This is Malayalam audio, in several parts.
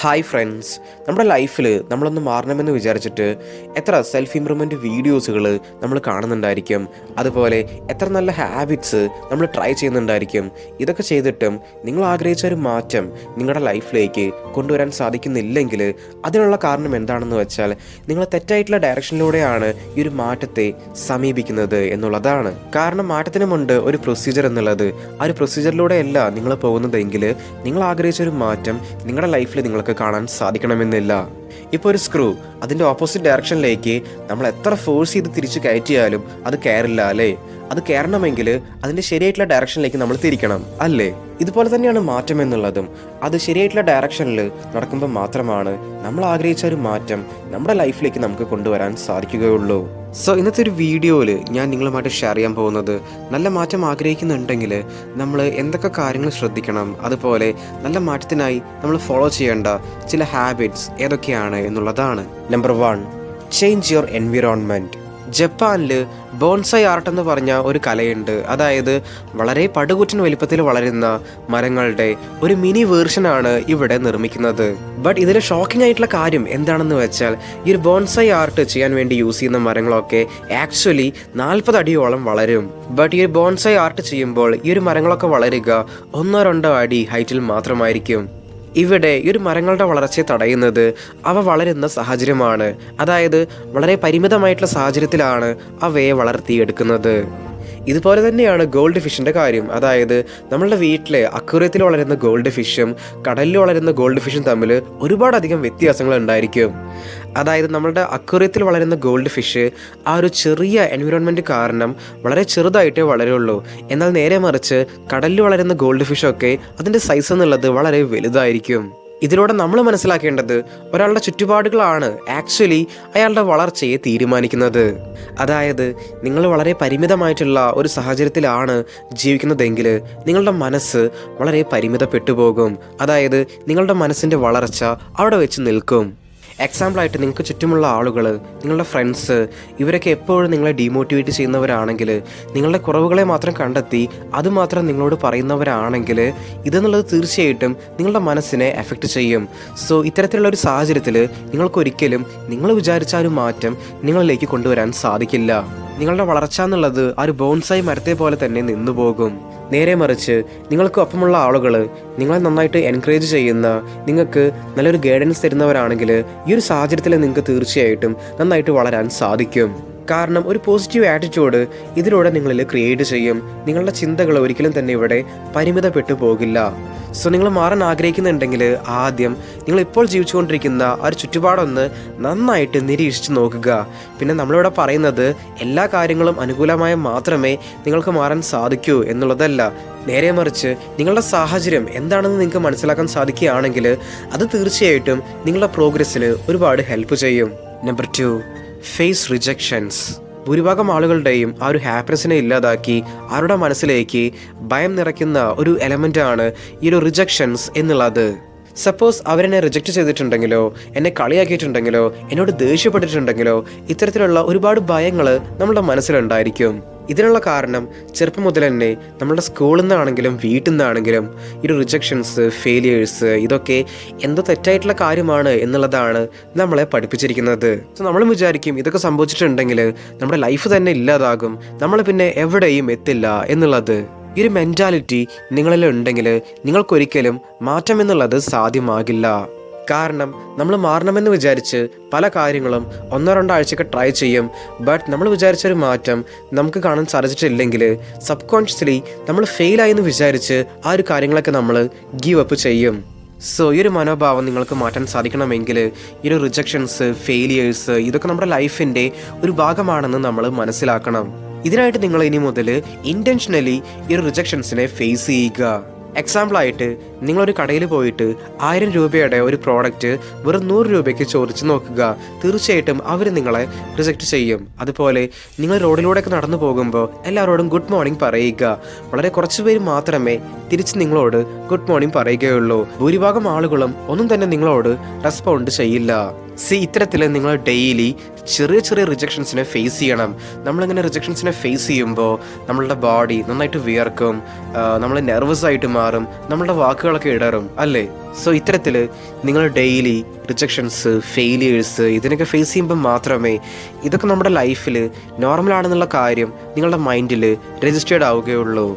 ഹായ് ഫ്രണ്ട്സ് നമ്മുടെ ലൈഫിൽ നമ്മളൊന്ന് മാറണമെന്ന് വിചാരിച്ചിട്ട് എത്ര സെൽഫ് ഇംപ്രൂവ്മെന്റ് വീഡിയോസുകൾ നമ്മൾ കാണുന്നുണ്ടായിരിക്കും. അതുപോലെ എത്ര നല്ല ഹാബിറ്റ്സ് നമ്മൾ ട്രൈ ചെയ്യുന്നുണ്ടായിരിക്കും. ഇതൊക്കെ ചെയ്തിട്ടും നിങ്ങൾ ആഗ്രഹിച്ച ഒരു മാറ്റം നിങ്ങളുടെ ലൈഫിലേക്ക് കൊണ്ടുവരാൻ സാധിക്കുന്നില്ലെങ്കിൽ അതിനുള്ള കാരണം എന്താണെന്ന് വെച്ചാൽ നിങ്ങൾ തെറ്റായിട്ടുള്ള ഡയറക്ഷനിലൂടെയാണ് ഈ ഒരു മാറ്റത്തെ സമീപിക്കുന്നത് എന്നുള്ളതാണ്. കാരണം മാറ്റത്തിന് മുണ്ട് ഒരു പ്രൊസീജിയർ എന്നുള്ളത് ആ ഒരു പ്രൊസീജിയറിലൂടെയല്ല നിങ്ങൾ പോകുന്നതെങ്കിൽ നിങ്ങൾ ആഗ്രഹിച്ച ഒരു മാറ്റം നിങ്ങളുടെ ലൈഫിൽ നിങ്ങൾക്ക് കാണാൻ സാധിക്കണമെന്നില്ല. ഇപ്പോൾ ഒരു സ്ക്രൂ അതിന്റെ ഓപ്പോസിറ്റ് ഡയറക്ഷനിലേക്ക് നമ്മൾ എത്ര ഫോഴ്സ് ചെയ്ത് തിരിച്ച് കയറ്റിയാലും അത് കയറില്ല അല്ലേ? അത് കയറണമെങ്കിൽ അതിന്റെ ശരിയായിട്ടുള്ള ഡയറക്ഷനിലേക്ക് നമ്മൾ തിരിക്കണം. അല്ലേ? ഇതുപോലെ തന്നെയാണ് മാറ്റം എന്നുള്ളതും. അത് ശരിയായിട്ടുള്ള ഡയറക്ഷനിൽ നടക്കുമ്പോൾ മാത്രമാണ് നമ്മൾ ആഗ്രഹിച്ച ഒരു മാറ്റം നമ്മുടെ ലൈഫിലേക്ക് നമുക്ക് കൊണ്ടുവരാൻ സാധിക്കുകയുള്ളൂ. സോ ഇന്നത്തെ ഒരു വീഡിയോയിൽ ഞാൻ നിങ്ങളുമായിട്ട് ഷെയർ ചെയ്യാൻ പോകുന്നത് നല്ല മാറ്റം ആഗ്രഹിക്കുന്നുണ്ടെങ്കിൽ നമ്മൾ എന്തൊക്കെ കാര്യങ്ങൾ ശ്രദ്ധിക്കണം അതുപോലെ നല്ല മാറ്റത്തിനായി നമ്മൾ ഫോളോ ചെയ്യേണ്ട ചില ഹാബിറ്റ്സ് ഏതൊക്കെയാണ് എന്നുള്ളതാണ്. Number one change your environment ജപ്പാനിൽ ബോൺസൈ ആർട്ട് എന്ന് പറഞ്ഞ ഒരു കലയുണ്ട്. അതായത് വളരെ പടുകുറ്റൻ വലിപ്പത്തിൽ വളരുന്ന മരങ്ങളുടെ ഒരു മിനി വേർഷനാണ് ഇവിടെ നിർമ്മിക്കുന്നത്. ബട്ട് ഇതിൽ ഷോക്കിംഗ് ആയിട്ടുള്ള കാര്യം എന്താണെന്ന് വെച്ചാൽ ഈ ഒരു ബോൺസൈ ആർട്ട് ചെയ്യാൻ വേണ്ടി യൂസ് ചെയ്യുന്ന മരങ്ങളൊക്കെ ആക്ച്വലി നാൽപ്പത് അടിയോളം വളരും. ബട്ട് ഈ ബോൺസൈ ആർട്ട് ചെയ്യുമ്പോൾ ഈ ഒരു മരങ്ങളൊക്കെ വളരുക ഒന്നോ രണ്ടോ അടി ഹൈറ്റിൽ മാത്രമായിരിക്കും. ഇവിടെ ഈ ഒരു മരങ്ങളുടെ വളർച്ചയെ തടയുന്നത് അവ വളരുന്ന സാഹചര്യമാണ്. അതായത് വളരെ പരിമിതമായിട്ടുള്ള സാഹചര്യത്തിലാണ് അവയെ വളർത്തിയെടുക്കുന്നത്. ഇതുപോലെ തന്നെയാണ് ഗോൾഡ് ഫിഷിന്റെ കാര്യം. അതായത് നമ്മളുടെ വീട്ടിലെ അക്വറിയത്തിൽ വളരുന്ന ഗോൾഡ് ഫിഷും കടലിൽ വളരുന്ന ഗോൾഡ് ഫിഷും തമ്മിൽ ഒരുപാടധികം വ്യത്യാസങ്ങൾ ഉണ്ടായിരിക്കും. അതായത് നമ്മളുടെ അക്വറിയത്തിൽ വളരുന്ന ഗോൾഡ് ഫിഷ് ആ ഒരു ചെറിയ എൻവിറോൺമെന്റ് കാരണം വളരെ ചെറുതായിട്ടേ വളരുള്ളൂ. എന്നാൽ നേരെ മറിച്ച് കടലിൽ വളരുന്ന ഗോൾഡ് ഫിഷൊക്കെ അതിന്റെ സൈസ് എന്നുള്ളത് വളരെ വലുതായിരിക്കും. ഇതിലൂടെ നമ്മൾ മനസ്സിലാക്കേണ്ടത് ഒരാളുടെ ചുറ്റുപാടുകളാണ് ആക്ച്വലി അയാളുടെ വളർച്ചയെ തീരുമാനിക്കുന്നത്. അതായത് നിങ്ങൾ വളരെ പരിമിതമായിട്ടുള്ള ഒരു സാഹചര്യത്തിലാണ് ജീവിക്കുന്നതെങ്കിൽ നിങ്ങളുടെ മനസ്സ് വളരെ പരിമിതപ്പെട്ടു പോകും. അതായത് നിങ്ങളുടെ മനസ്സിന്റെ വളർച്ച അവിടെ വെച്ച് നിൽക്കും. എക്സാമ്പിളായിട്ട് നിങ്ങൾക്ക് ചുറ്റുമുള്ള ആളുകൾ നിങ്ങളുടെ ഫ്രണ്ട്സ് ഇവരൊക്കെ എപ്പോഴും നിങ്ങളെ ഡീമോട്ടിവേറ്റ് ചെയ്യുന്നവരാണെങ്കിൽ നിങ്ങളുടെ കുറവുകളെ മാത്രം കണ്ടെത്തി അതുമാത്രം നിങ്ങളോട് പറയുന്നവരാണെങ്കിൽ ഇതെന്നുള്ളത് തീർച്ചയായിട്ടും നിങ്ങളുടെ മനസ്സിനെ എഫക്റ്റ് ചെയ്യും. സോ ഇത്തരത്തിലുള്ള ഒരു സാഹചര്യത്തിൽ നിങ്ങൾക്കൊരിക്കലും നിങ്ങൾ വിചാരിച്ച ഒരു മാറ്റം നിങ്ങളിലേക്ക് കൊണ്ടുവരാൻ സാധിക്കില്ല. നിങ്ങളുടെ വളർച്ച എന്നുള്ളത് ആ ഒരു ബോൺസായി മരത്തെ പോലെ തന്നെ നിന്നു പോകും നേരെ മറിച്ച് നിങ്ങൾക്ക് ഒപ്പമുള്ള ആളുകൾ നിങ്ങളെ നന്നായിട്ട് എൻകറേജ് ചെയ്യുന്ന നിങ്ങൾക്ക് നല്ലൊരു ഗൈഡൻസ് തരുന്നവരാണെങ്കിൽ ഈ ഒരു സാഹചര്യത്തിൽ നിങ്ങൾക്ക് തീർച്ചയായിട്ടും നന്നായിട്ട് വളരാൻ സാധിക്കും. കാരണം ഒരു പോസിറ്റീവ് ആറ്റിറ്റ്യൂഡ് ഇതിലൂടെ നിങ്ങളിൽ ക്രിയേറ്റ് ചെയ്യും. നിങ്ങളുടെ ചിന്തകൾ ഒരിക്കലും തന്നെ ഇവിടെ പരിമിതപ്പെട്ടു പോകില്ല. സോ നിങ്ങൾ മാറാൻ ആഗ്രഹിക്കുന്നുണ്ടെങ്കിൽ ആദ്യം നിങ്ങൾ ഇപ്പോൾ ജീവിച്ചുകൊണ്ടിരിക്കുന്ന ആ ഒരു ചുറ്റുപാടൊന്ന് നന്നായിട്ട് നിരീക്ഷിച്ച് നോക്കുക. പിന്നെ നമ്മളിവിടെ പറയുന്നത് എല്ലാ കാര്യങ്ങളും അനുകൂലമായ മാത്രമേ നിങ്ങൾക്ക് മാറാൻ സാധിക്കൂ എന്നുള്ളതല്ല. നേരെ മറിച്ച് നിങ്ങളുടെ സാഹചര്യം എന്താണെന്ന് നിങ്ങൾക്ക് മനസ്സിലാക്കാൻ സാധിക്കുകയാണെങ്കിൽ അത് തീർച്ചയായിട്ടും നിങ്ങളുടെ പ്രോഗ്രസ്സിന് ഒരുപാട് ഹെൽപ്പ് ചെയ്യും. നമ്പർ ടു ഫേസ് റിജക്ഷൻസ് ഭൂരിഭാഗം ആളുകളുടെയും ആ ഒരു ഹാപ്പിനെസ്സിനെ ഇല്ലാതാക്കി അവരുടെ മനസ്സിലേക്ക് ഭയം നിറയ്ക്കുന്ന ഒരു എലമെന്റാണ് ഈ ഒരു റിജക്ഷൻസ് എന്നുള്ളത്. സപ്പോസ് അവരെന്നെ റിജക്റ്റ് ചെയ്തിട്ടുണ്ടെങ്കിലോ എന്നെ കളിയാക്കിയിട്ടുണ്ടെങ്കിലോ എന്നോട് ദേഷ്യപ്പെട്ടിട്ടുണ്ടെങ്കിലോ ഇത്തരത്തിലുള്ള ഒരുപാട് ഭയങ്ങൾ നമ്മുടെ മനസ്സിലുണ്ടായിരിക്കും. ഇതിനുള്ള കാരണം ചെറുപ്പം മുതൽ തന്നെ നമ്മുടെ സ്കൂളിൽ നിന്നാണെങ്കിലും വീട്ടിൽ നിന്നാണെങ്കിലും ഈ റിജക്ഷൻസ് ഫെയിലിയേഴ്സ് ഇതൊക്കെ എന്തോ തെറ്റായിട്ടുള്ള കാര്യമാണ് എന്നുള്ളതാണ് നമ്മളെ പഠിപ്പിച്ചിരിക്കുന്നത്. സോ നമ്മൾ വിചാരിക്കും ഇതൊക്കെ സംഭവിച്ചിട്ടുണ്ടെങ്കിൽ നമ്മുടെ ലൈഫ് തന്നെ ഇല്ലാതാകും നമ്മൾ പിന്നെ എവിടെയും എത്തില്ല എന്നുള്ളത്. ഈ ഒരു മെന്റാലിറ്റി നിങ്ങളിൽ ഉണ്ടെങ്കിൽ നിങ്ങൾക്കൊരിക്കലും മാറ്റം എന്നുള്ളത് സാധ്യമാകില്ല. കാരണം നമ്മൾ മാറണമെന്ന് വിചാരിച്ച് പല കാര്യങ്ങളും ഒന്നോ രണ്ടോ ആഴ്ചയൊക്കെ ട്രൈ ചെയ്യും. ബട്ട് നമ്മൾ വിചാരിച്ചൊരു മാറ്റം നമുക്ക് കാണാൻ സാധിച്ചിട്ടില്ലെങ്കിൽ സബ് കോൺഷ്യസ്ലി നമ്മൾ ഫെയിലായി എന്ന് വിചാരിച്ച് ആ ഒരു കാര്യങ്ങളൊക്കെ നമ്മൾ ഗീവ് അപ്പ് ചെയ്യും. സോ ഈ ഒരു മനോഭാവം നിങ്ങൾക്ക് മാറ്റാൻ സാധിക്കണമെങ്കിൽ ഈ ഒരു റിജക്ഷൻസ് ഫെയിലിയേഴ്സ് ഇതൊക്കെ നമ്മുടെ ലൈഫിന്റെ ഒരു ഭാഗമാണെന്ന് നമ്മൾ മനസ്സിലാക്കണം. ഇതിനായിട്ട് നിങ്ങൾ ഇനി മുതൽ ഇന്റൻഷനലി ഈ റിജക്ഷൻസിനെ ഫേസ് ചെയ്യുക. എക്സാമ്പിളായിട്ട് നിങ്ങളൊരു കടയിൽ പോയിട്ട് ആയിരം രൂപയുടെ ഒരു പ്രോഡക്റ്റ് വെറും നൂറ് രൂപയ്ക്ക് ചോദിച്ചു നോക്കുക. തീർച്ചയായിട്ടും അവർ നിങ്ങളെ റിജക്റ്റ് ചെയ്യും. അതുപോലെ നിങ്ങൾ റോഡിലൂടെയൊക്കെ നടന്നു പോകുമ്പോൾ എല്ലാവരോടും ഗുഡ് മോർണിംഗ് പറയുക. വളരെ കുറച്ച് പേര് മാത്രമേ തിരിച്ച് നിങ്ങളോട് ഗുഡ് മോർണിംഗ് പറയുകയുള്ളൂ. ഭൂരിഭാഗം ആളുകളും ഒന്നും തന്നെ നിങ്ങളോട് റെസ്പോണ്ട് ചെയ്യില്ല. സി ഇത്തരത്തിൽ നിങ്ങൾ ഡെയിലി ചെറിയ ചെറിയ റിജക്ഷൻസിനെ ഫേസ് ചെയ്യണം. നമ്മളിങ്ങനെ റിജക്ഷൻസിനെ ഫേസ് ചെയ്യുമ്പോൾ നമ്മളുടെ ബോഡി നന്നായിട്ട് വിയർക്കും നമ്മൾ നെർവസ് ആയിട്ട് മാറും നമ്മളുടെ വാക്കുകളൊക്കെ ഇടറും അല്ലേ? സോ ഇത്തരത്തിൽ നിങ്ങൾ ഡെയിലി റിജക്ഷൻസ് ഫെയിലിയേഴ്സ് ഇതിനൊക്കെ ഫേസ് ചെയ്യുമ്പോൾ മാത്രമേ ഇതൊക്കെ നമ്മുടെ ലൈഫിൽ നോർമലാണെന്നുള്ള കാര്യം നിങ്ങളുടെ മൈൻഡിൽ രജിസ്റ്റേർഡ് ആവുകയുള്ളൂ.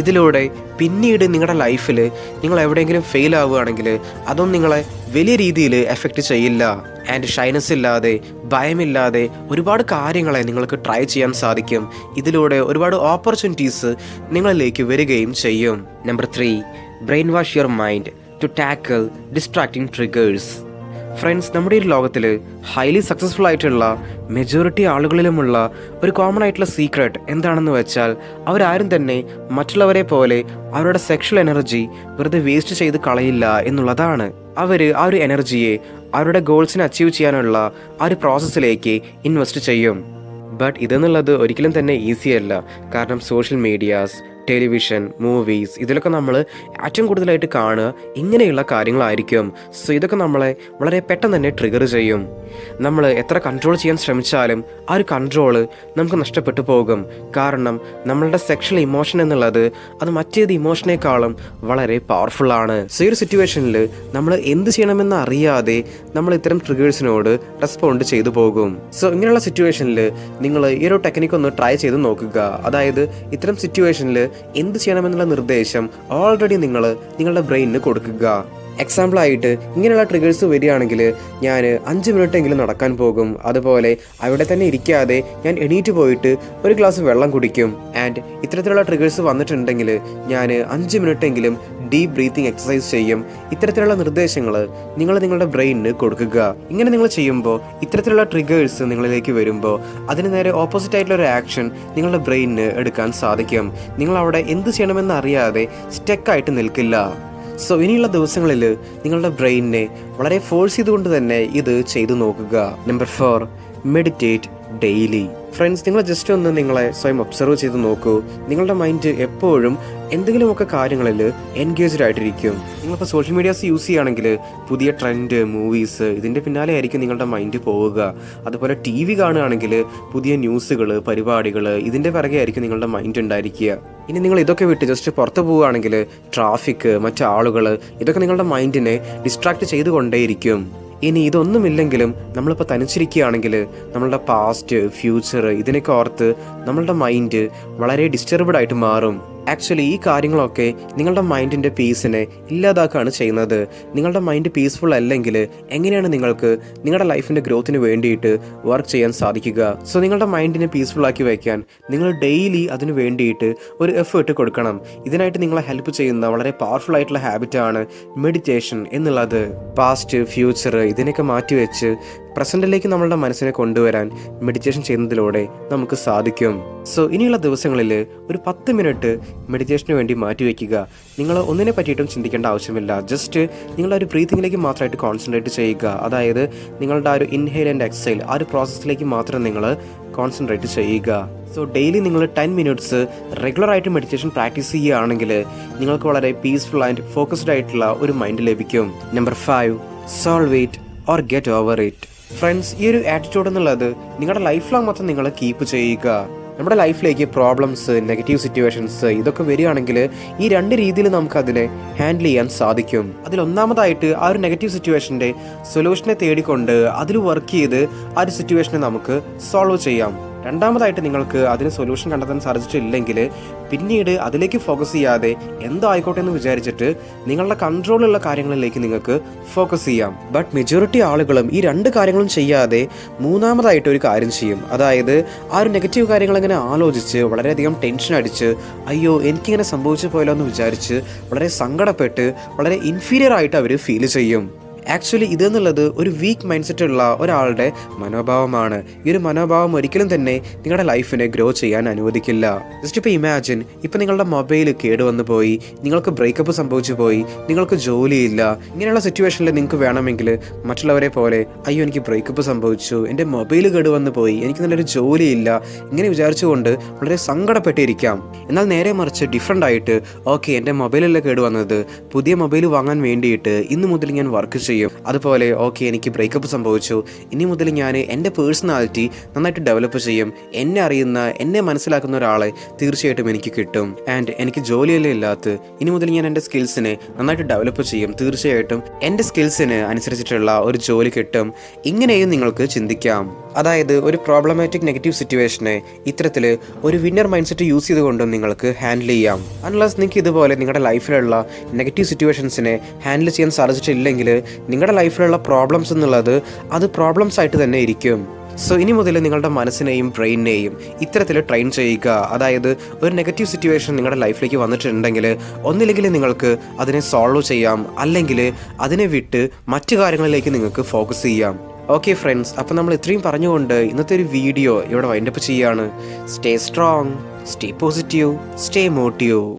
ഇതിലൂടെ പിന്നീട് നിങ്ങളുടെ ലൈഫിൽ നിങ്ങൾ എവിടെയെങ്കിലും ഫെയിൽ ആവുകയാണെങ്കിൽ അതൊന്നും നിങ്ങളെ വലിയ രീതിയിൽ എഫക്റ്റ് ചെയ്യില്ല. ആൻഡ് ഷൈനസ് ഇല്ലാതെ ഭയമില്ലാതെ ഒരുപാട് കാര്യങ്ങളെ നിങ്ങൾക്ക് ട്രൈ ചെയ്യാൻ സാധിക്കും. ഇതിലൂടെ ഒരുപാട് ഓപ്പർച്യൂണിറ്റീസ് നിങ്ങളിലേക്ക് വരികയും ചെയ്യും. Number three brainwash your mind to tackle distracting triggers friends നമ്മുടെ ഈ ലോകത്തിൽ ഹൈലി സക്സസ്ഫുൾ ആയിട്ടുള്ള മെജോറിറ്റി ആളുകളിലുമുള്ള ഒരു കോമൺ ആയിട്ടുള്ള സീക്രട്ട് എന്താണെന്ന് വെച്ചാൽ അവരാരും തന്നെ മറ്റുള്ളവരെ പോലെ അവരുടെ സെക്ഷൽ എനർജി വെറുതെ വേസ്റ്റ് ചെയ്ത് കളയില്ല എന്നുള്ളതാണ്. അവർ ആ ഒരു എനർജിയെ അവരുടെ ഗോൾസിനെ അച്ചീവ് ചെയ്യാനുള്ള ആ ഒരു പ്രോസസ്സിലേക്ക് ഇൻവെസ്റ്റ് ചെയ്യും. ബട്ട് ഇതെന്നുള്ളത് ഒരിക്കലും തന്നെ ഈസി അല്ല. കാരണം സോഷ്യൽ മീഡിയാസ് ടെലിവിഷൻ മൂവീസ് ഇതിലൊക്കെ നമ്മൾ ഏറ്റവും കൂടുതലായിട്ട് കാണുക ഇങ്ങനെയുള്ള കാര്യങ്ങളായിരിക്കും. സോ ഇതൊക്കെ നമ്മളെ വളരെ പെട്ടെന്ന് തന്നെ ട്രിഗർ ചെയ്യും. നമ്മൾ എത്ര കൺട്രോൾ ചെയ്യാൻ ശ്രമിച്ചാലും ആ ഒരു കൺട്രോൾ നമുക്ക് നഷ്ടപ്പെട്ടു പോകും. കാരണം നമ്മളുടെ സെക്ഷൽ ഇമോഷൻ എന്നുള്ളത് അത് മറ്റേത് ഇമോഷനേക്കാളും വളരെ പവർഫുൾ ആണ്. സോ ഈ ഒരു സിറ്റുവേഷനിൽ നമ്മൾ എന്ത് ചെയ്യണമെന്ന് അറിയാതെ നമ്മൾ ഇത്തരം ട്രിഗേഴ്സിനോട് റെസ്പോണ്ട് ചെയ്തു പോകും. സോ ഇങ്ങനെയുള്ള സിറ്റുവേഷനിൽ നിങ്ങൾ ഈ ഒരു ടെക്നിക്ക് ഒന്ന് ട്രൈ ചെയ്ത് നോക്കുക. അതായത് ഇത്തരം സിറ്റുവേഷനിൽ എന്ത് ചെയ്യണമെന്നുള്ള നിർദ്ദേശം ഓൾറെഡി നിങ്ങൾ നിങ്ങളുടെ ബ്രെയിനിന് കൊടുക്കുക. എക്സാമ്പിൾ ആയിട്ട് ഇങ്ങനെയുള്ള ട്രിഗേഴ്സ് വരികയാണെങ്കിൽ ഞാൻ അഞ്ച് മിനിറ്റ് എങ്കിലും നടക്കാൻ പോകും. അതുപോലെ അവിടെ തന്നെ ഇരിക്കാതെ ഞാൻ എണീറ്റ് പോയിട്ട് ഒരു ഗ്ലാസ് വെള്ളം കുടിക്കും. ആൻഡ് ഇത്തരത്തിലുള്ള ട്രിഗേഴ്സ് വന്നിട്ടുണ്ടെങ്കിൽ ഞാൻ അഞ്ച് മിനിറ്റ് എങ്കിലും ഡീപ് ബ്രീത്തിങ് എക്സസൈസ് ചെയ്യും. ഇത്തരത്തിലുള്ള നിർദ്ദേശങ്ങൾ നിങ്ങൾ നിങ്ങളുടെ ബ്രെയിനിന് കൊടുക്കുക. ഇങ്ങനെ നിങ്ങൾ ചെയ്യുമ്പോൾ ഇത്തരത്തിലുള്ള ട്രിഗേഴ്സ് നിങ്ങളിലേക്ക് വരുമ്പോൾ അതിന് നേരെ ഓപ്പോസിറ്റ് ആയിട്ടുള്ള ഒരു ആക്ഷൻ നിങ്ങളുടെ ബ്രെയിനിന് എടുക്കാൻ സാധിക്കും. നിങ്ങൾ അവിടെ എന്ത് ചെയ്യണമെന്ന് അറിയാതെ സ്റ്റെക്കായിട്ട് നിൽക്കില്ല. സോ ഇനിയുള്ള ദിവസങ്ങളിൽ നിങ്ങളുടെ ബ്രെയിനിനെ വളരെ ഫോഴ്സ് ചെയ്തുകൊണ്ട് തന്നെ ഇത് ചെയ്തു നോക്കുക. Number four meditate daily friends നിങ്ങൾ ജസ്റ്റ് ഒന്ന് നിങ്ങളെ സ്വയം ഒബ്സർവ് ചെയ്ത് നോക്കൂ. നിങ്ങളുടെ മൈൻഡ് എപ്പോഴും എന്തെങ്കിലുമൊക്കെ കാര്യങ്ങളിൽ എൻഗേജ്ഡ് ആയിട്ടിരിക്കും. നിങ്ങളിപ്പോൾ സോഷ്യൽ മീഡിയാസ് യൂസ് ചെയ്യുകയാണെങ്കിൽ പുതിയ ട്രെൻഡ് മൂവീസ് ഇതിന്റെ പിന്നാലെ ആയിരിക്കും നിങ്ങളുടെ മൈൻഡ് പോവുക. അതുപോലെ ടി വി കാണുകയാണെങ്കിൽ പുതിയ ന്യൂസുകൾ പരിപാടികൾ ഇതിന്റെ പിറകെ ആയിരിക്കും നിങ്ങളുടെ മൈൻഡ് ഉണ്ടായിരിക്കുക. ഇനി നിങ്ങൾ ഇതൊക്കെ വിട്ട് ജസ്റ്റ് പുറത്ത് പോവുകയാണെങ്കിൽ ട്രാഫിക് മറ്റു ആളുകൾ ഇതൊക്കെ നിങ്ങളുടെ മൈൻഡിനെ ഡിസ്ട്രാക്ട് ചെയ്തുകൊണ്ടേയിരിക്കും. ഇനി ഇതൊന്നുമില്ലെങ്കിലും നമ്മളിപ്പോൾ തനിച്ചിരിക്കുകയാണെങ്കിൽ നമ്മളുടെ പാസ്റ്റ് ഫ്യൂച്ചർ ഇതിനൊക്കെ ഓർത്ത് നമ്മളുടെ മൈൻഡ് വളരെ ഡിസ്റ്റർബ്ഡ് ആയിട്ട് മാറും. ആക്ച്വലി ഈ കാര്യങ്ങളൊക്കെ നിങ്ങളുടെ മൈൻഡിന്റെ പീസിനെ ഇല്ലാതാക്കുകയാണ് ചെയ്യുന്നത്. നിങ്ങളുടെ മൈൻഡ് പീസ്ഫുൾ അല്ലെങ്കിൽ എങ്ങനെയാണ് നിങ്ങൾക്ക് നിങ്ങളുടെ ലൈഫിന്റെ ഗ്രോത്തിന് വേണ്ടിയിട്ട് വർക്ക് ചെയ്യാൻ സാധിക്കുക? സോ നിങ്ങളുടെ മൈൻഡിനെ പീസ്ഫുൾ ആക്കി വയ്ക്കാൻ നിങ്ങൾ ഡെയിലി അതിന് വേണ്ടിയിട്ട് ഒരു എഫേർട്ട് കൊടുക്കണം. ഇതിനായിട്ട് നിങ്ങളെ ഹെൽപ്പ് ചെയ്യുന്ന വളരെ പവർഫുൾ ആയിട്ടുള്ള ഹാബിറ്റാണ് മെഡിറ്റേഷൻ എന്നുള്ളത്. പാസ്റ്റ് ഫ്യൂച്ചർ ഇതിനൊക്കെ മാറ്റിവെച്ച് പ്രസന്റിലേക്ക് നമ്മളുടെ മനസ്സിനെ കൊണ്ടുവരാൻ മെഡിറ്റേഷൻ ചെയ്യുന്നതിലൂടെ നമുക്ക് സാധിക്കും. സോ ഇനിയുള്ള ദിവസങ്ങളിൽ ഒരു പത്ത് മിനിറ്റ് മെഡിറ്റേഷന് വേണ്ടി മാറ്റിവെക്കുക നിങ്ങൾ ഒന്നിനെ പറ്റിയിട്ടും ചിന്തിക്കേണ്ട ആവശ്യമില്ല. ജസ്റ്റ് നിങ്ങളുടെ ഒരു മാത്രമായിട്ട് കോൺസെൻട്രേറ്റ് ചെയ്യുക. അതായത് നിങ്ങളുടെ ആ ഒരു ഇൻഹെയിൽ ആൻഡ് എക്സൈൽ ആ ഒരു പ്രോസസ്സിലേക്ക് മാത്രം നിങ്ങൾ കോൺസെൻട്രേറ്റ് ചെയ്യുക. സോ ഡെയിലി നിങ്ങൾ ടെൻ മിനിറ്റ്സ് റെഗുലർ ആയിട്ട് മെഡിറ്റേഷൻ പ്രാക്ടീസ് ചെയ്യുകയാണെങ്കിൽ നിങ്ങൾക്ക് വളരെ പീസ്ഫുൾ ആൻഡ് ഫോക്കസ്ഡ് ആയിട്ടുള്ള ഒരു മൈൻഡ് ലഭിക്കും. Number five solve it or get over it friends ഈ ഒരു ആറ്റിറ്റ്യൂഡ് എന്നുള്ളത് നിങ്ങളുടെ ലൈഫ് ലോങ് മൊത്തം നിങ്ങൾ കീപ്പ് ചെയ്യുക. നമ്മുടെ ലൈഫിലേക്ക് പ്രോബ്ലംസ് നെഗറ്റീവ് സിറ്റുവേഷൻസ് ഇതൊക്കെ വരികയാണെങ്കിൽ ഈ രണ്ട് രീതിയിൽ നമുക്ക് അതിനെ ഹാൻഡിൽ ചെയ്യാൻ സാധിക്കും. അതിൽ ഒന്നാമതായിട്ട് ആ ഒരു നെഗറ്റീവ് സിറ്റുവേഷന്റെ സൊല്യൂഷനെ തേടിക്കൊണ്ട് അതിൽ വർക്ക് ചെയ്ത് ആ ഒരു സിറ്റുവേഷനെ നമുക്ക് സോൾവ് ചെയ്യാം. രണ്ടാമതായിട്ട് നിങ്ങൾക്ക് അതിന് സൊല്യൂഷൻ കണ്ടെത്താൻ സാധിച്ചിട്ടില്ലെങ്കിൽ പിന്നീട് അതിലേക്ക് ഫോക്കസ് ചെയ്യാതെ എന്തോ ആയിക്കോട്ടെ എന്ന് വിചാരിച്ചിട്ട് നിങ്ങളുടെ കൺട്രോളിലുള്ള കാര്യങ്ങളിലേക്ക് നിങ്ങൾക്ക് ഫോക്കസ് ചെയ്യാം. ബട്ട് മെജോറിറ്റി ആളുകളും ഈ രണ്ട് കാര്യങ്ങളും ചെയ്യാതെ മൂന്നാമതായിട്ട് ഒരു കാര്യം ചെയ്യും. അതായത് ആ ഒരു നെഗറ്റീവ് കാര്യങ്ങൾ ഇങ്ങനെ ആലോചിച്ച് വളരെയധികം ടെൻഷൻ അടിച്ച് അയ്യോ എനിക്കിങ്ങനെ സംഭവിച്ചു പോയല്ലോ എന്ന് വിചാരിച്ച് വളരെ സങ്കടപ്പെട്ട് വളരെ ഇൻഫീരിയർ ആയിട്ട് അവർ ഫീൽ ചെയ്യും. ആക്ച്വലി ഇതെന്നുള്ളത് ഒരു വീക്ക് മൈൻഡ് സെറ്റ് ഉള്ള ഒരാളുടെ മനോഭാവമാണ്. ഈ ഒരു മനോഭാവം ഒരിക്കലും തന്നെ നിങ്ങളുടെ ലൈഫിനെ ഗ്രോ ചെയ്യാൻ അനുവദിക്കില്ല. ജസ്റ്റ് ഇപ്പോൾ ഇമാജിൻ ഇപ്പോൾ നിങ്ങളുടെ മൊബൈൽ കേടുവന്നു പോയി നിങ്ങൾക്ക് ബ്രേക്കപ്പ് സംഭവിച്ചു പോയി നിങ്ങൾക്ക് ജോലിയില്ല ഇങ്ങനെയുള്ള സിറ്റുവേഷനിൽ നിങ്ങൾക്ക് വേണമെങ്കിൽ മറ്റുള്ളവരെ പോലെ അയ്യോ എനിക്ക് ബ്രേക്കപ്പ് സംഭവിച്ചു എന്റെ മൊബൈൽ കേടുവന്നു പോയി എനിക്ക് നല്ലൊരു ജോലിയില്ല ഇങ്ങനെ വിചാരിച്ചുകൊണ്ട് വളരെ സങ്കടപ്പെട്ടിരിക്കാം. എന്നാൽ നേരെ മറിച്ച് ഡിഫറെന്റ് ആയിട്ട് ഓക്കെ എന്റെ മൊബൈലല്ല കേടുവന്നത് പുതിയ മൊബൈൽ വാങ്ങാൻ വേണ്ടിയിട്ട് ഇന്ന് മുതൽ ഞാൻ വർക്ക് ചെയ്യും. അതുപോലെ ഓക്കെ എനിക്ക് ബ്രേക്കപ്പ് സംഭവിച്ചു. ഇനി മുതൽ ഞാൻ എന്റെ പേഴ്സണാലിറ്റി നന്നായിട്ട് ഡെവലപ്പ് ചെയ്യും. എന്നെ അറിയുന്ന എന്നെ മനസ്സിലാക്കുന്ന ഒരാളെ തീർച്ചയായിട്ടും എനിക്ക് കിട്ടും. ആൻഡ് എനിക്ക് ജോലിയല്ലേ ഇല്ലാത്ത ഇനി മുതൽ ഞാൻ എന്റെ സ്കിൽസിനെ നന്നായിട്ട് ഡെവലപ്പ് ചെയ്യും. തീർച്ചയായിട്ടും എന്റെ സ്കിൽസിന് അനുസരിച്ചിട്ടുള്ള ഒരു ജോലി കിട്ടും. ഇങ്ങനെയും നിങ്ങൾക്ക് ചിന്തിക്കാം. അതായത് ഒരു പ്രോബ്ലമാറ്റിക് നെഗറ്റീവ് സിറ്റുവേഷനെ ഇത്തരത്തിൽ ഒരു വിന്നർ മൈൻഡ് സെറ്റ് യൂസ് ചെയ്തുകൊണ്ടും നിങ്ങൾക്ക് ഹാൻഡിൽ ചെയ്യാം. അൺലസ് നിങ്ങൾക്ക് ഇതുപോലെ നിങ്ങളുടെ ലൈഫിലുള്ള നെഗറ്റീവ് സിറ്റുവേഷൻസിനെ ഹാൻഡിൽ ചെയ്യാൻ സാധിച്ചിട്ടില്ലെങ്കിൽ നിങ്ങളുടെ ലൈഫിലുള്ള പ്രോബ്ലംസ് എന്നുള്ളത് അത് പ്രോബ്ലംസ് ആയിട്ട് തന്നെ ഇരിക്കും. സോ ഇനി മുതൽ നിങ്ങളുടെ മനസ്സിനെയും ബ്രെയിനിനെയും ഇത്തരത്തിൽ ട്രെയിൻ ചെയ്യുക. അതായത് ഒരു നെഗറ്റീവ് സിറ്റുവേഷൻ നിങ്ങളുടെ ലൈഫിലേക്ക് വന്നിട്ടുണ്ടെങ്കിൽ ഒന്നില്ലെങ്കിൽ നിങ്ങൾക്ക് അതിനെ സോൾവ് ചെയ്യാം. അല്ലെങ്കിൽ അതിനെ വിട്ട് മറ്റു കാര്യങ്ങളിലേക്ക് നിങ്ങൾക്ക് ഫോക്കസ് ചെയ്യാം. ഓക്കെ ഫ്രണ്ട്സ് അപ്പം നമ്മൾ ഇത്രയും പറഞ്ഞുകൊണ്ട് ഇന്നത്തെ ഒരു വീഡിയോ ഇവിടെ വൈൻഡപ്പ് ചെയ്യാണ് stay strong stay positive stay motive